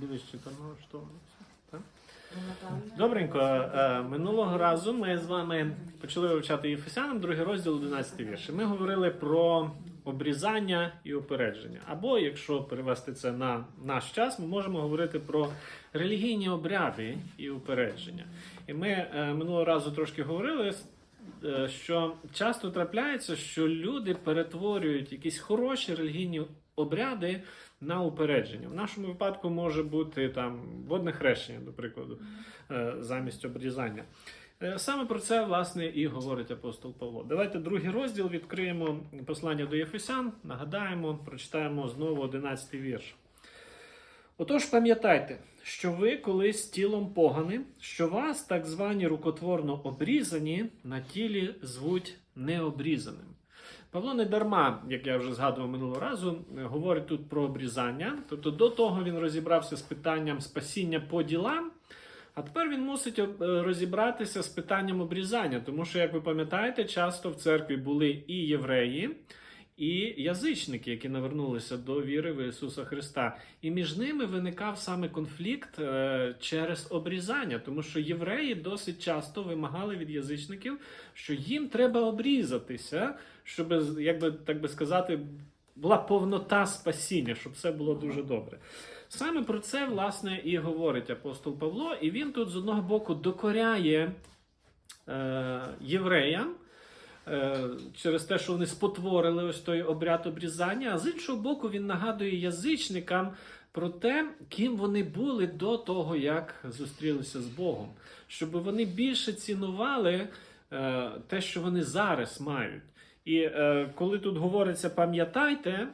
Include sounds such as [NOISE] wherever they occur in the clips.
подивись, чи там. Так? Добренько, е, минулого разу ми з вами почали вивчати Єфесянам, другий розділ, 11 вірш. Ми говорили про обрізання і опередження. Або, якщо перевести це на наш час, ми можемо говорити про релігійні обряди і упередження. І ми е, минулого разу трошки говорили, е, що часто трапляється, що люди перетворюють якісь хороші релігійні обряди на упередження. В нашому випадку може бути там водне хрещення, до прикладу, е, замість обрізання. Е, Саме про це власне і говорить апостол Павло. Давайте другий розділ відкриємо послання до Єфесян, нагадаємо, прочитаємо знову 11 вірш. Отож, пам'ятайте, що ви колись тілом погани, що вас, так звані рукотворно обрізані, на тілі звуть необрізаним. Павло не дарма, як я вже згадував минулого разу, е, говорить тут про обрізання. Тобто до того він розібрався з питанням спасіння по ділам, а тепер він мусить е, розібратися з питанням обрізання, тому що, як ви пам'ятаєте, часто в церкві були і євреї, і язичники, які навернулися до віри в Ісуса Христа. І між ними виникав саме конфлікт е, через обрізання, тому що євреї досить часто вимагали від язичників, що їм треба обрізатися, щоб, як би так би сказати, була повнота спасіння, щоб все було дуже добре. Саме про це, власне, і говорить апостол Павло, і він тут з одного боку докоряє е, євреям. Е, Через те, що вони спотворили ось той обряд обрізання, а з іншого боку, він нагадує язичникам про те, ким вони були до того, як зустрілися з Богом, щоб вони більше цінували е, те, що вони зараз мають. І е, коли тут говориться пам'ятайте,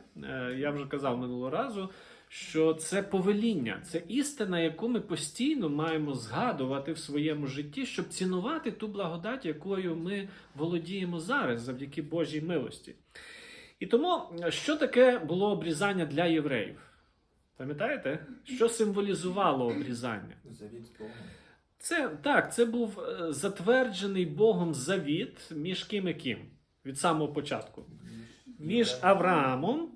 я вже казав минулого разу, що це повеління, це істина, яку ми постійно маємо згадувати в своєму житті, щоб цінувати ту благодать, якою ми володіємо зараз, завдяки Божій милості. І тому, що таке було обрізання для євреїв? Пам'ятаєте, що символізувало обрізання? Завіт з Богом. Це так, це був е, затверджений Богом завіт між ким і ким від самого початку. Між Авраамом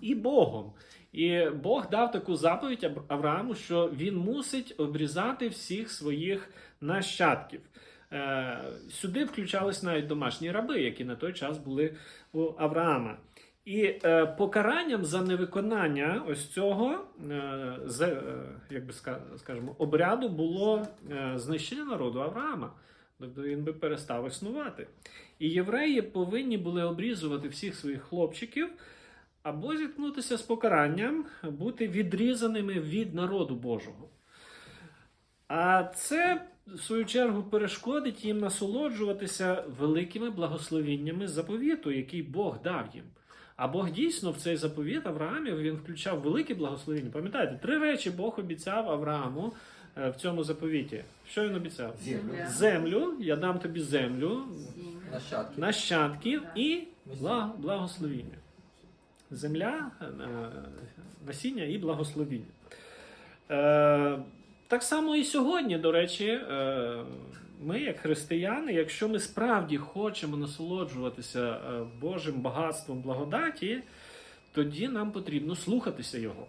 і Богом. І Бог дав таку заповідь Аврааму, що він мусить обрізати всіх своїх нащадків. Е, Сюди включались навіть домашні раби, які на той час були у Авраама. І е, покаранням за невиконання ось цього е, з, е, як би ска- скажемо, обряду було е, знищення народу Авраама. Тобто він би перестав існувати. І євреї повинні були обрізувати всіх своїх хлопчиків або зіткнутися з покаранням, бути відрізаними від народу Божого. А це, в свою чергу, перешкодить їм насолоджуватися великими благословіннями заповіту, який Бог дав їм. А Бог дійсно в цей заповіт Авраамів він включав великі благословіння. Пам'ятаєте, три речі Бог обіцяв Аврааму е, в цьому заповіті. Що він обіцяв? Землю. Землю, я дам тобі землю, Нащадки. нащадків і благословіння. Земля, е, насіння і благословіння. Е, Так само і сьогодні, до речі, е, ми, як християни, якщо ми справді хочемо насолоджуватися е, Божим багатством благодаті, тоді нам потрібно слухатися Його.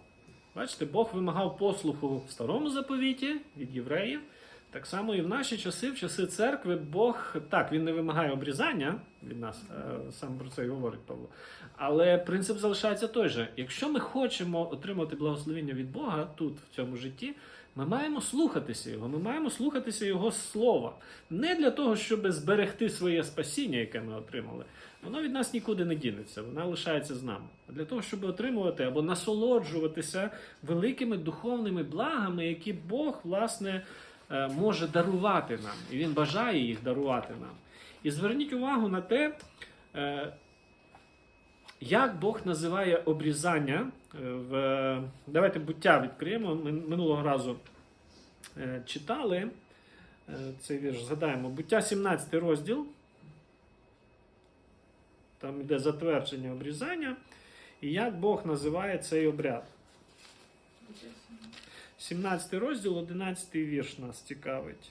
Бачите, Бог вимагав послуху в старому заповіті від євреїв. Так само і в наші часи, в часи церкви, Бог так він не вимагає обрізання від нас, е, саме про це і говорить Павло. Але принцип залишається той же. Якщо ми хочемо отримати благословення від Бога тут, в цьому житті, ми маємо слухатися Його, ми маємо слухатися Його слова. Не для того, щоб зберегти своє спасіння, яке ми отримали. Воно від нас нікуди не дінеться, воно лишається з нами. А для того, щоб отримувати або насолоджуватися великими духовними благами, які Бог, власне, може дарувати нам, і він бажає їх дарувати нам. І зверніть увагу на те, е, як Бог називає обрізання е, в давайте буття відкриємо. Ми минулого разу е, читали е, цей вірш. Згадаємо буття 17 розділ. Там йде затвердження обрізання. І як Бог називає цей обряд. 17 розділ, 11 вірш нас цікавить.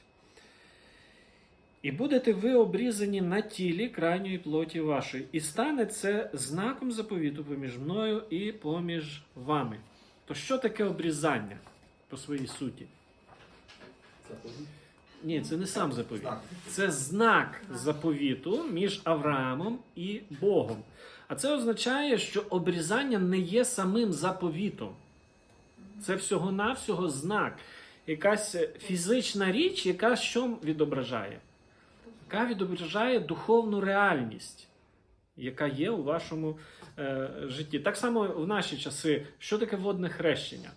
І будете ви обрізані на тілі крайньої плоті вашої, і стане це знаком заповіту поміж мною і поміж вами. То що таке обрізання? по своїй суті. Заповіт. Ні, це не сам заповіт. Знак. Це знак заповіту між Авраамом і Богом. А це означає, що обрізання не є самим заповітом. Це всього-навсього знак. Якась фізична річ, яка що відображає? Яка відображає духовну реальність, яка є у вашому е, житті. Так само в наші часи, що таке водне хрещення?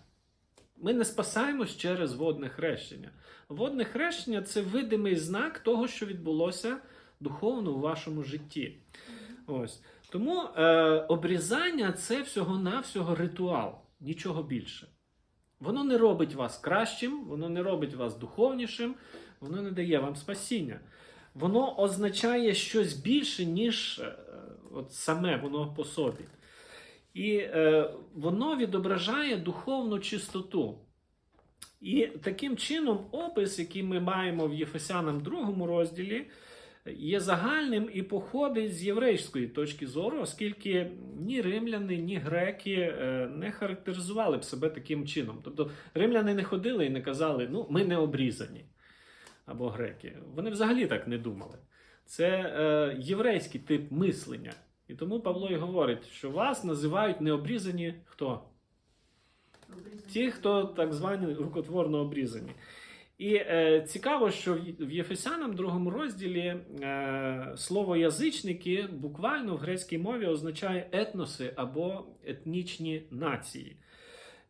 Ми не спасаємось через водне хрещення. Водне хрещення це видимий знак того, що відбулося духовно у вашому житті. Ось. Тому е, обрізання це всього-навсього ритуал, нічого більше. Воно не робить вас кращим, воно не робить вас духовнішим, воно не дає вам спасіння. Воно означає щось більше, ніж е, от саме воно по собі. І е, воно відображає духовну чистоту. І таким чином опис, який ми маємо в Єфесянам 2 розділі, є загальним і походить з єврейської точки зору, оскільки ні римляни, ні греки е, не характеризували б себе таким чином. Тобто римляни не ходили і не казали, ну, ми не обрізані. Або греки. Вони взагалі так не думали. Це е, єврейський тип мислення. І тому Павло і говорить, що вас називають необрізані хто? Ті, хто так звані рукотворно обрізані. І е, цікаво, що в- Єфесянам, другому розділі, е, слово язичники буквально в грецькій мові означає етноси або етнічні нації.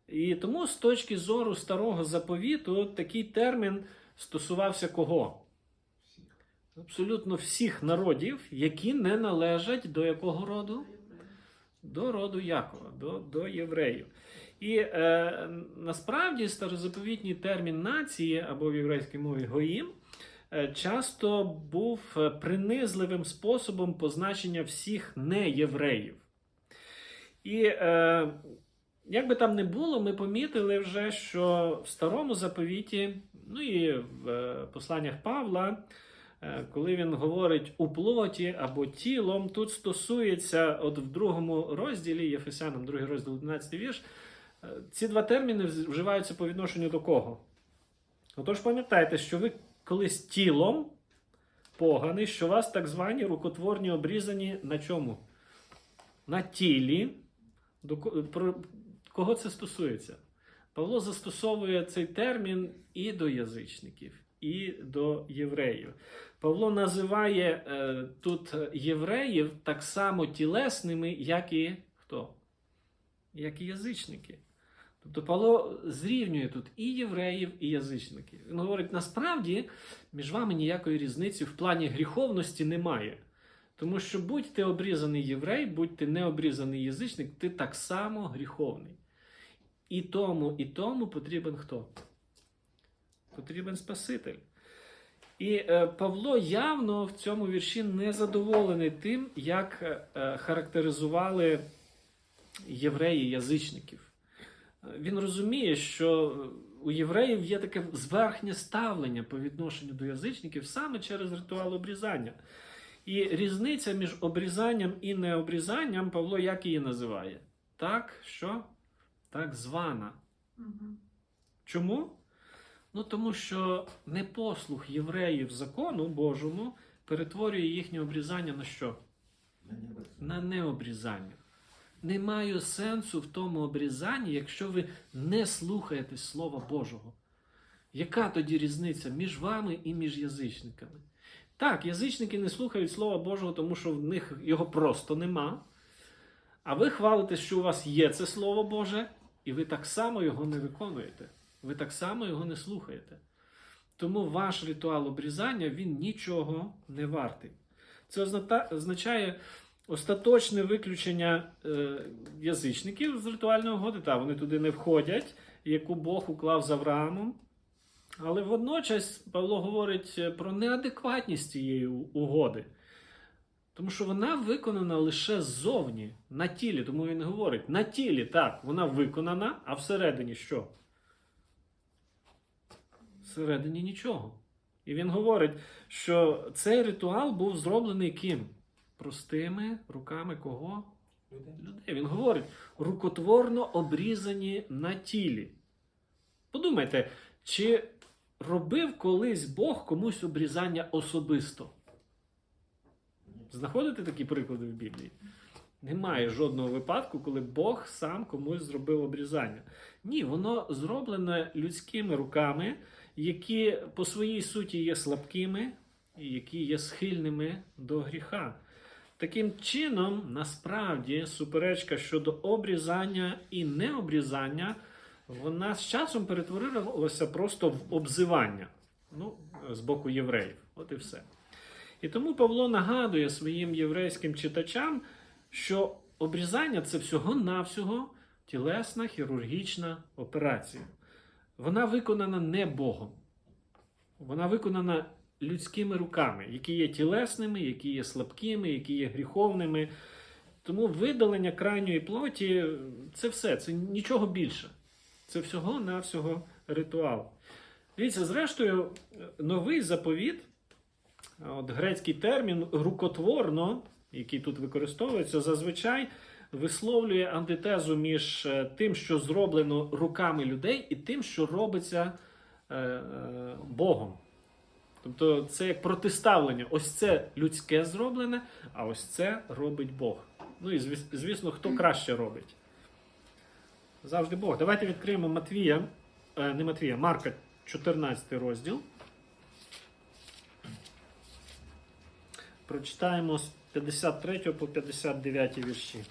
І тому з точки зору старого заповіту такий термін стосувався кого? Абсолютно всіх народів, які не належать до якого роду? До роду Якова, до, до євреїв. І е, насправді старозаповітній термін нації або в єврейській мові гоїм е, часто був е, принизливим способом позначення всіх неєвреїв. І е, як би там не було, ми помітили вже, що в старому заповіті, ну і в е, посланнях Павла, е, коли він говорить у плоті або тілом, тут стосується, от в другому розділі, Єфесянам, другий розділ 11 вірш, ці два терміни вживаються по відношенню до кого? Отож, пам'ятайте, що ви колись тілом поганий, що у вас так звані рукотворні обрізані на чому? На тілі. До про кого це стосується? Павло застосовує цей термін і до язичників, і до євреїв. Павло називає е, тут євреїв так само тілесними, як і хто? Як і язичники. Тобто Павло зрівнює тут і євреїв, і язичників. Він говорить: насправді між вами ніякої різниці в плані гріховності немає. Тому що будь ти обрізаний єврей, будь ти не обрізаний язичник, ти так само гріховний. І тому, і тому потрібен хто? Потрібен Спаситель. І е, Павло явно в цьому вірші не задоволений тим, як е, характеризували євреї язичників. Він розуміє, що у євреїв є таке зверхнє ставлення по відношенню до язичників саме через ритуал обрізання. І різниця між обрізанням і необрізанням Павло як її називає? Так, що? Так звана. Чому? Ну тому що непослух євреїв закону Божому перетворює їхнє обрізання на що? На необрізання. Немає сенсу в тому обрізанні, якщо ви не слухаєте Слова Божого. Яка тоді різниця між вами і між язичниками? Так, язичники не слухають Слова Божого, тому що в них його просто нема. А ви хвалите, що у вас є це Слово Боже, і ви так само його не виконуєте. Ви так само його не слухаєте. Тому ваш ритуал обрізання він нічого не вартий. Це означає остаточне виключення е, язичників з ритуальної угоди. Та вони туди не входять, яку Бог уклав з Авраамом. Але водночас Павло говорить е, про неадекватність цієї угоди. Тому що вона виконана лише ззовні, на тілі. Тому він говорить: на тілі, так, вона виконана, а всередині що? Всередині нічого. І він говорить, що цей ритуал був зроблений ким? Простими руками кого? Людей. Людей. Він говорить, рукотворно обрізані на тілі. Подумайте, чи робив колись Бог комусь обрізання особисто? Знаходите такі приклади в Біблії? Немає жодного випадку, коли Бог сам комусь зробив обрізання. Ні, воно зроблене людськими руками, які по своїй суті є слабкими, і які є схильними до гріха. Таким чином, насправді, суперечка щодо обрізання і необрізання, вона з часом перетворилася просто в обзивання ну, з боку євреїв. От і все. І тому Павло нагадує своїм єврейським читачам, що обрізання це всього-навсього тілесна хірургічна операція. Вона виконана не Богом. Вона виконана людськими руками, які є тілесними, які є слабкими, які є гріховними. Тому видалення крайньої плоті це все, це нічого більше. Це всього-навсього ритуал. Дивіться, зрештою, новий заповіт, от грецький термін рукотворно, який тут використовується, зазвичай висловлює антитезу між е, тим, що зроблено руками людей, і тим, що робиться е, е, Богом. Тобто це як протиставлення. Ось це людське зроблене, а ось це робить Бог. Ну і звісно, хто краще робить. Завжди Бог. Давайте відкриємо Матвія, е, не Матвія, Марка, 14 розділ. Прочитаємо з 53 по 59 вірші.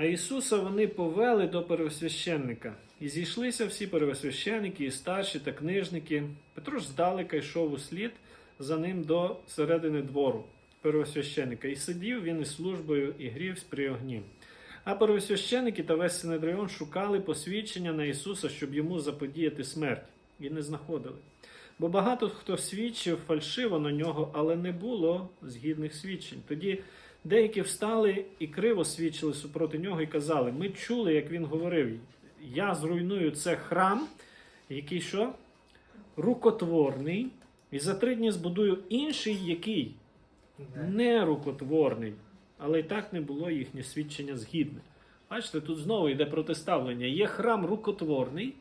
А Ісуса вони повели до первосвященника. І зійшлися всі первосвященники, і старші та книжники. Петро ж здалека йшов у слід за ним до середини двору первосвященика. І сидів він із службою і грівсь при огні. А первосвященики та весь Синедріон шукали посвідчення на Ісуса, щоб йому заподіяти смерть, і не знаходили. Бо багато хто свідчив фальшиво на нього, але не було згідних свідчень. Тоді деякі встали і криво свідчили супроти нього і казали: Ми чули, як він говорив: Я зруйную це храм, який що? Рукотворний, і за три дні збудую інший, який не рукотворний. Але й так не було їхнє свідчення згідне. Бачите, тут знову йде протиставлення. Є храм рукотворний,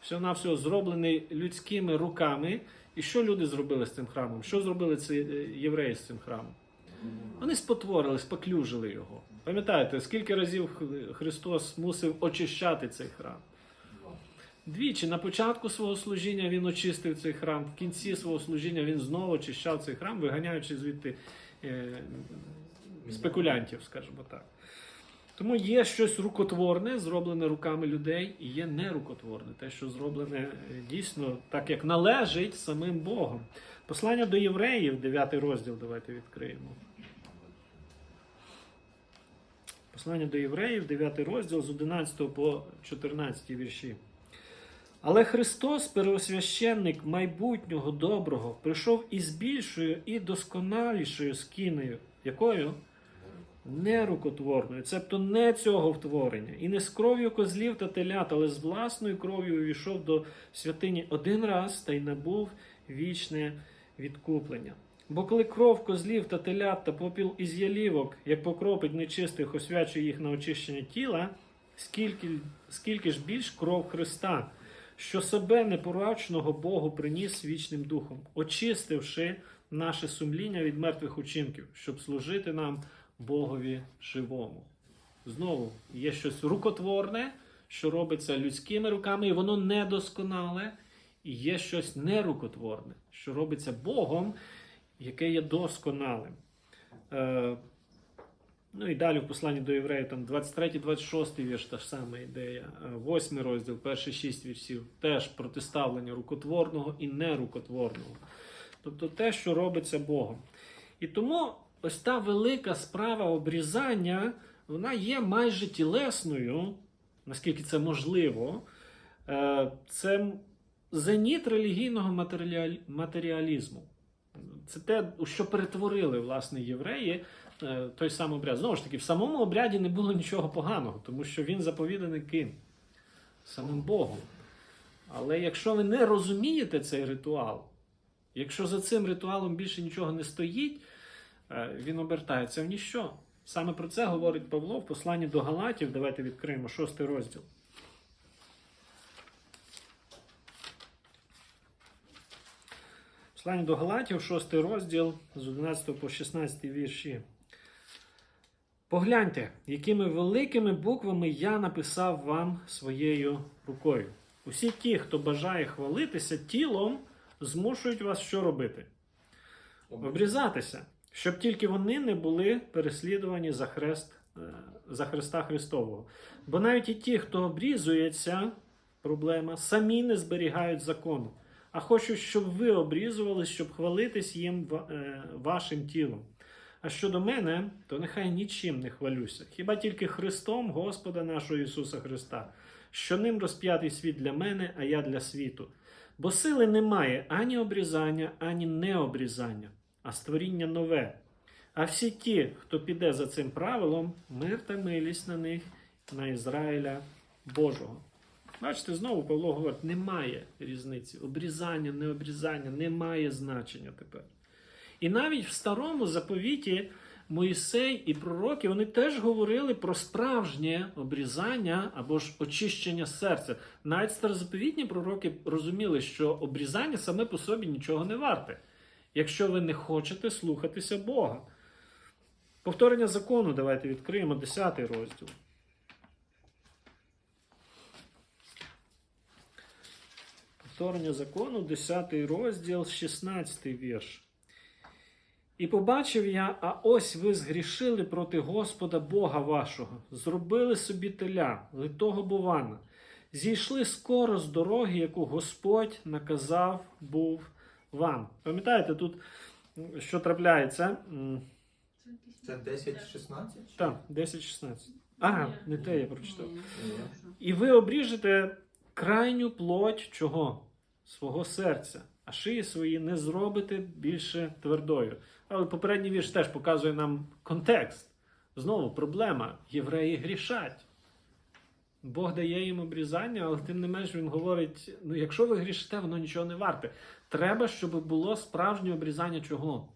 всього-навсього зроблений людськими руками. І що люди зробили з цим храмом? Що зробили ці е, євреї з цим храмом? Вони спотворили, споклюжили його. Пам'ятаєте, скільки разів Христос мусив очищати цей храм? Двічі на початку свого служіння він очистив цей храм, в кінці свого служіння він знову очищав цей храм, виганяючи звідти е, спекулянтів, скажімо так. Тому є щось рукотворне, зроблене руками людей, і є нерукотворне, те, що зроблене е, дійсно так, як належить самим Богом. Послання до євреїв, 9 розділ, давайте відкриємо. Послання до євреїв, 9 розділ з 11 по 14 вірші. Але Христос, первосвященник майбутнього доброго, прийшов із більшою і досконалішою скинею. Якою? Нерукотворною, цебто не цього втворення, і не з кров'ю козлів та телят, але з власною кров'ю увійшов до святині один раз та й набув вічне відкуплення. Бо коли кров козлів та телят та попіл із ялівок, як покропить нечистих, освячує їх на очищення тіла, скільки, скільки ж більш кров Христа, що себе непорачного Богу приніс вічним духом, очистивши наше сумління від мертвих учинків, щоб служити нам Богові живому. Знову є щось рукотворне, що робиться людськими руками, і воно недосконале. І є щось нерукотворне, що робиться Богом, яке є досконалим. Е, ну і далі в посланні до євреїв, там 23-26 вірш, та ж сама ідея, 8 розділ, перші 6 віршів, теж протиставлення рукотворного і нерукотворного. Тобто те, що робиться Богом. І тому ось та велика справа обрізання, вона є майже тілесною, наскільки це можливо. Е, Це зеніт релігійного матеріалізму. Це те, у що перетворили власне євреї е, той самий обряд. Знову ж таки, в самому обряді не було нічого поганого, тому що він заповіданий ким? Самим Богом. Але якщо ви не розумієте цей ритуал, якщо за цим ритуалом більше нічого не стоїть, е, він обертається в ніщо. Саме про це говорить Павло в посланні до Галатів. Давайте відкриємо шостий розділ. Послання до Галатів, шостий розділ з 11 по 16 вірші. Погляньте, якими великими буквами я написав вам своєю рукою. Усі ті, хто бажає хвалитися тілом, змушують вас що робити? Обрізатися, щоб тільки вони не були переслідувані за хрест е, за Христа Христового. Бо навіть і ті, хто обрізується, проблема, самі не зберігають закону, а хочуть, щоб ви обрізувались, щоб хвалитись їм е, вашим тілом. А щодо мене, то нехай нічим не хвалюся, хіба тільки Христом Господа нашого Ісуса Христа, що ним розп'ятий світ для мене, а я для світу. Бо сили немає ані обрізання, ані необрізання, а створіння нове. А всі ті, хто піде за цим правилом, мир та милість на них, на Ізраїля Божого. Бачите, знову Павло говорить, немає різниці. Обрізання, необрізання, немає значення тепер. І навіть в старому заповіті Моїсей і пророки вони теж говорили про справжнє обрізання або ж очищення серця. Навіть старозаповітні пророки розуміли, що обрізання саме по собі нічого не варте, якщо ви не хочете слухатися Бога. Повторення закону давайте відкриємо 10 розділ. Повторення закону, 10 розділ, 16 вірш. І побачив я, а ось ви згрішили проти Господа Бога вашого, зробили собі теля, литого бувана, зійшли скоро з дороги, яку Господь наказав був вам. Пам'ятаєте, тут що трапляється? Це 10-16? Так, 10-16. А, не те я прочитав. І ви обріжете крайню плоть чого? Свого серця, а шиї свої не зробите більше твердою. Але попередній вірш теж показує нам контекст. Знову проблема. Євреї грішать. Бог дає їм обрізання, але тим не менш він говорить: ну, якщо ви грішите, воно нічого не варте. Треба, щоб було справжнє обрізання чого?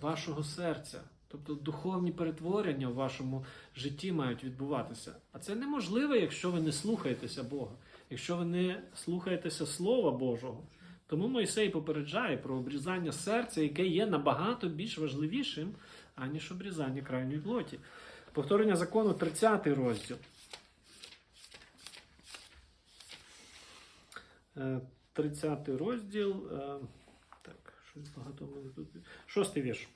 Вашого серця. Тобто духовні перетворення в вашому житті мають відбуватися. А це неможливо, якщо ви не слухаєтеся Бога, якщо ви не слухаєтеся Слова Божого. Тому Мойсей попереджає про обрізання серця, яке є набагато більш важливішим, аніж обрізання крайньої плоті. Повторення закону 30 розділ. Е, 30 розділ. е, Так, щось багато мене тут. Шостий вірш.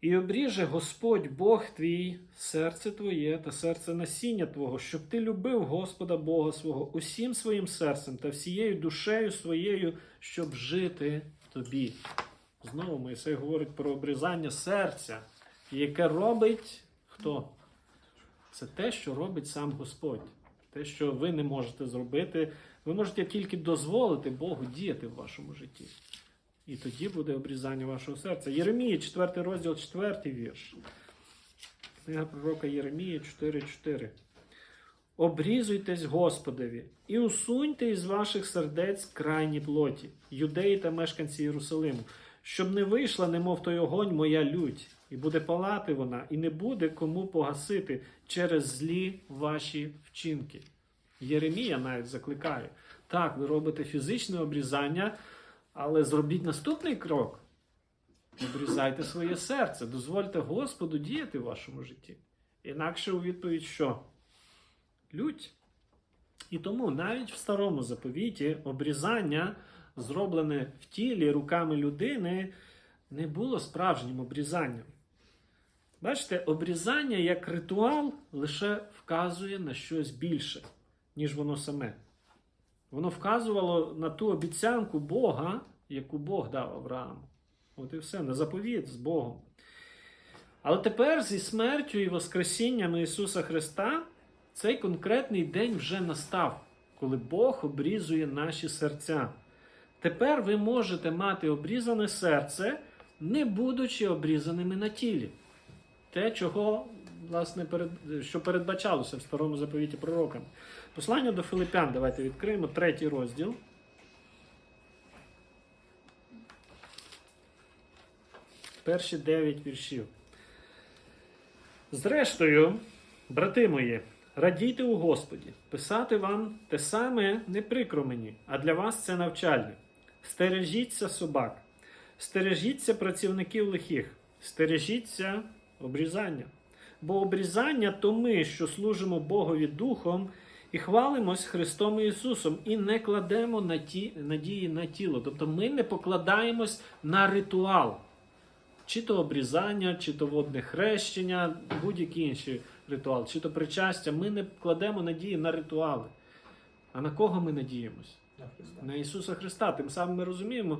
І обріже Господь Бог твій серце твоє та серце насіння Твого, щоб ти любив Господа Бога свого усім своїм серцем та всією душею своєю, щоб жити тобі. Знову Моїсей говорить про обрізання серця, яке робить хто? Це те, що робить сам Господь. Те, що ви не можете зробити, ви можете тільки дозволити Богу діяти в вашому житті. І тоді буде обрізання вашого серця. Єремія, 4 розділ, 4 вірш. Книга пророка Єремія 4.4. Обрізуйтесь Господові і усуньте із ваших сердець крайні плоті, юдеї та мешканці Єрусалиму, щоб не вийшла, немов той огонь, моя лють, і буде палати вона, і не буде кому погасити через злі ваші вчинки. Єремія навіть закликає. Так, ви робите фізичне обрізання, але зробіть наступний крок. Обрізайте своє серце, дозвольте Господу діяти в вашому житті. Інакше у відповідь що? Лють. І тому навіть в старому заповіті обрізання, зроблене в тілі руками людини, не було справжнім обрізанням. Бачите, обрізання як ритуал лише вказує на щось більше, ніж воно саме. Воно вказувало на ту обіцянку Бога, яку Бог дав Аврааму. От і все, на заповіт з Богом. Але тепер зі смертю і Воскресінням Ісуса Христа цей конкретний день вже настав, коли Бог обрізує наші серця. Тепер ви можете мати обрізане серце, не будучи обрізаними на тілі. Те, чого, власне, перед, що передбачалося в старому заповіті пророками. Послання до Филипян, давайте відкриємо третій розділ. Перші дев'ять віршів. Зрештою, брати мої, радійте у Господі, писати вам те саме не прикро мені, а для вас це навчальне. Стережіться собак, стережіться працівників лихих, стережіться обрізання. Бо обрізання то ми, що служимо Богові Духом і хвалимось Христом Ісусом, і не кладемо на ті, надії на тіло. Тобто ми не покладаємось на ритуал чи то обрізання, чи то водне хрещення, будь-який інший ритуал, чи то причастя. Ми не кладемо надії на ритуали. А на кого ми надіємось? На На Ісуса Христа. Тим самим ми розуміємо,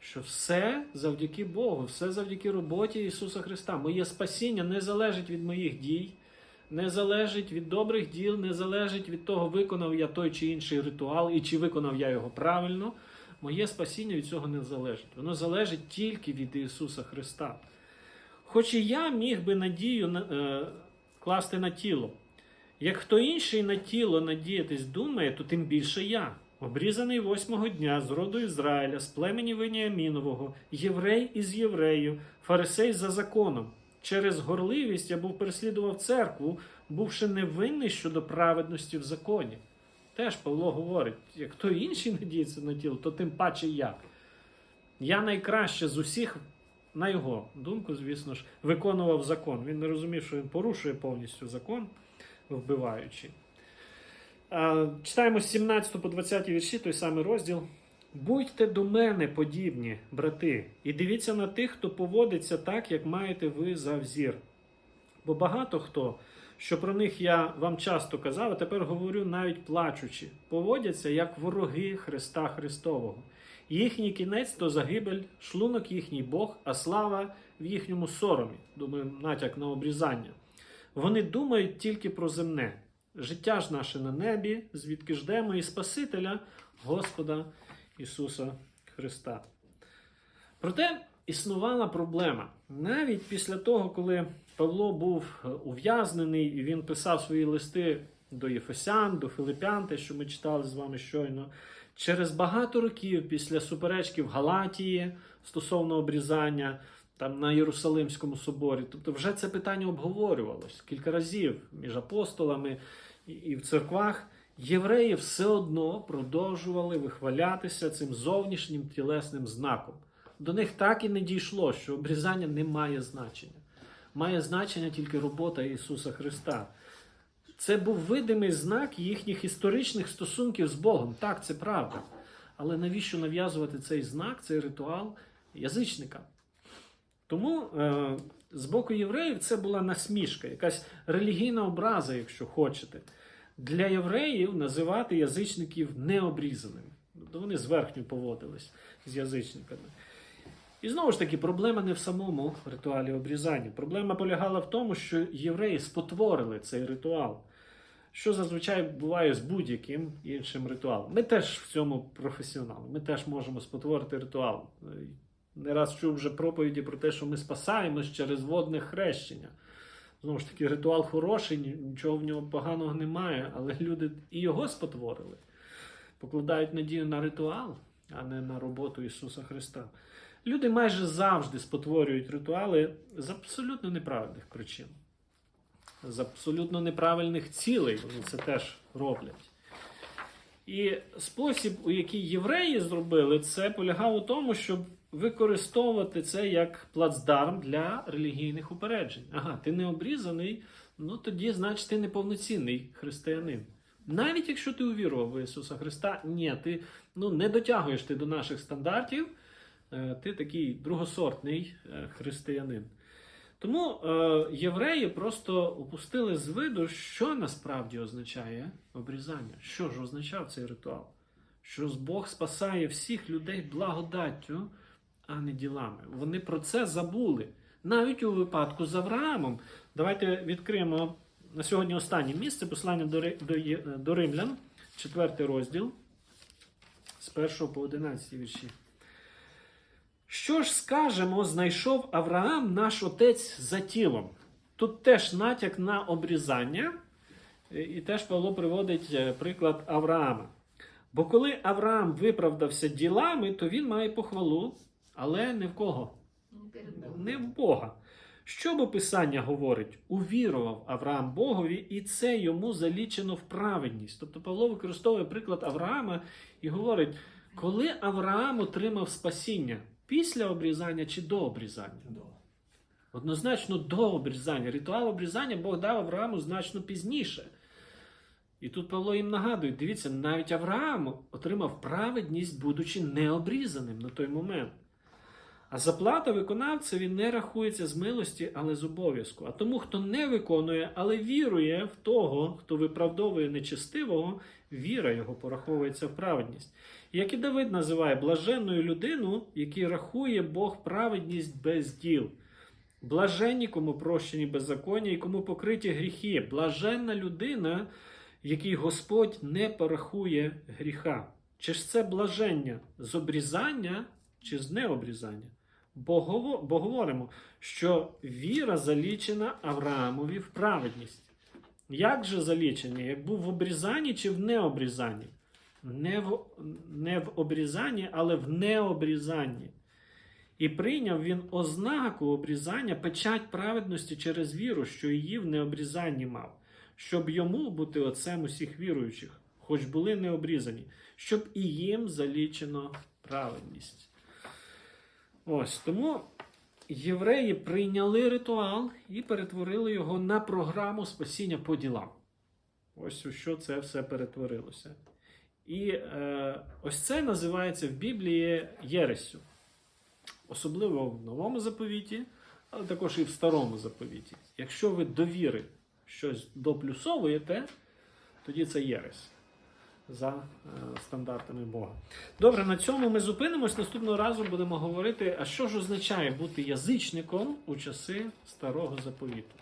що все завдяки Богу, все завдяки роботі Ісуса Христа. Моє спасіння не залежить від моїх дій, не залежить від добрих діл, не залежить від того, виконав я той чи інший ритуал і чи виконав я його правильно. Моє спасіння від цього не залежить. Воно залежить тільки від Ісуса Христа. Хоч і я міг би надію на- е, класти на тіло. Як хто інший на тіло надіятись думає, то тим більше я, обрізаний восьмого дня з роду Ізраїля, з племені Веніамінового, єврей із євреїв, фарисей за законом. Через горливість я був переслідував церкву, бувши невинний щодо праведності в законі. Теж Павло говорить: як хто інший [LAUGHS] надіється на тіло, то тим паче я. Я найкраще з усіх, на його думку, звісно ж, виконував закон. Він не розумів, що він порушує повністю закон, вбиваючи. Читаємо з 17 по 20 вірші, той самий розділ. Будьте до мене подібні, брати, і дивіться на тих, хто поводиться так, як маєте ви за взір. Бо багато хто, що про них я вам часто казав, а тепер говорю навіть плачучи, поводяться як вороги Христа Христового. Їхній кінець то загибель, шлунок їхній Бог, а слава в їхньому соромі. Думаю, натяк на обрізання. Вони думають тільки про земне. Життя ж наше на небі, звідки ждемо і Спасителя Господа Ісуса Христа. Проте існувала проблема. Навіть після того, коли Павло був ув'язнений і він писав свої листи до Єфесян, до Филипян, те, що ми читали з вами щойно, через багато років після суперечки в Галатії стосовно обрізання там на Єрусалимському соборі, тобто вже це питання обговорювалось кілька разів між апостолами і- в церквах. Євреї все одно продовжували вихвалятися цим зовнішнім тілесним знаком. До них так і не дійшло, що обрізання не має значення. Має значення тільки робота Ісуса Христа. Це був видимий знак їхніх історичних стосунків з Богом. Так, це правда. Але навіщо нав'язувати цей знак, цей ритуал язичникам? Тому е, з боку євреїв це була насмішка, якась релігійна образа, якщо хочете. Для євреїв називати язичників необрізаними. Тобто вони зверхньо поводились з язичниками. І знову ж таки, проблема не в самому ритуалі обрізання. Проблема полягала в тому, що євреї спотворили цей ритуал, що зазвичай буває з будь-яким іншим ритуалом. Ми теж в цьому професіонали, ми теж можемо спотворити ритуал. Не раз чув вже проповіді про те, що ми спасаємось через водне хрещення. Знову ж таки, ритуал хороший, нічого в нього поганого немає, але люди і його спотворили. Покладають надію на ритуал, а не на роботу Ісуса Христа. Люди майже завжди спотворюють ритуали з абсолютно неправильних причин, з абсолютно неправильних цілей. Вони це теж роблять. І спосіб, у який євреї зробили, це полягав у тому, щоб використовувати це як плацдарм для релігійних упереджень. Ага, ти не обрізаний, ну тоді, значить, ти неповноцінний християнин. Навіть якщо ти увірував в Ісуса Христа, ні, ти ну, не дотягуєш ти до наших стандартів, е, ти такий другосортний е, християнин. Тому е, євреї просто упустили з виду, що насправді означає обрізання. Що ж означав цей ритуал? Що Бог спасає всіх людей благодаттю, а не ділами. Вони про це забули. Навіть у випадку з Авраамом. Давайте відкриємо на сьогодні останнє місце послання до, до, до Римлян, четвертий розділ, з 1 по 11 вірші. Що ж скажемо, знайшов Авраам наш отець за тілом. Тут теж натяк на обрізання, і і теж Павло приводить е, приклад Авраама. Бо коли Авраам виправдався ділами, то він має похвалу, але не в кого? Не в Бога. Що бо Писання говорить? Увірував Авраам Богові, і це йому залічено в праведність. Тобто Павло використовує приклад Авраама і говорить, коли Авраам отримав спасіння після обрізання чи до обрізання? Однозначно до обрізання. Ритуал обрізання Бог дав Аврааму значно пізніше. І тут Павло їм нагадує: дивіться, навіть Авраам отримав праведність, будучи необрізаним на той момент. А заплата виконавцеві не рахується з милості, але з обов'язку. А тому, хто не виконує, але вірує в того, хто виправдовує нечестивого, віра його пораховується в праведність. Як і Давид називає блаженною людину, який рахує Бог праведність без діл. Блаженні, кому прощені беззаконня і кому покриті гріхи. Блаженна людина, якій Господь не порахує гріха. Чи ж це блаження з обрізання чи з необрізання? Бо, говоримо, що віра залічена Авраамові в праведність. Як же залічення? Як був в обрізанні чи в необрізанні? Не в, не в обрізанні, але в необрізанні. І прийняв він ознаку обрізання печать праведності через віру, що її в необрізанні мав, щоб йому бути отцем усіх віруючих, хоч були необрізані, щоб і їм залічено праведність. Ось тому євреї прийняли ритуал і перетворили його на програму спасіння по ділам. Ось у що це все перетворилося. І е, ось це називається в Біблії Єресю. Особливо в новому заповіті, але також і в старому заповіті. Якщо ви до віри щось доплюсовуєте, тоді це єресь за е, стандартами Бога. Добре, на цьому ми зупинимось. Наступного разу будемо говорити, а що ж означає бути язичником у часи старого заповіту.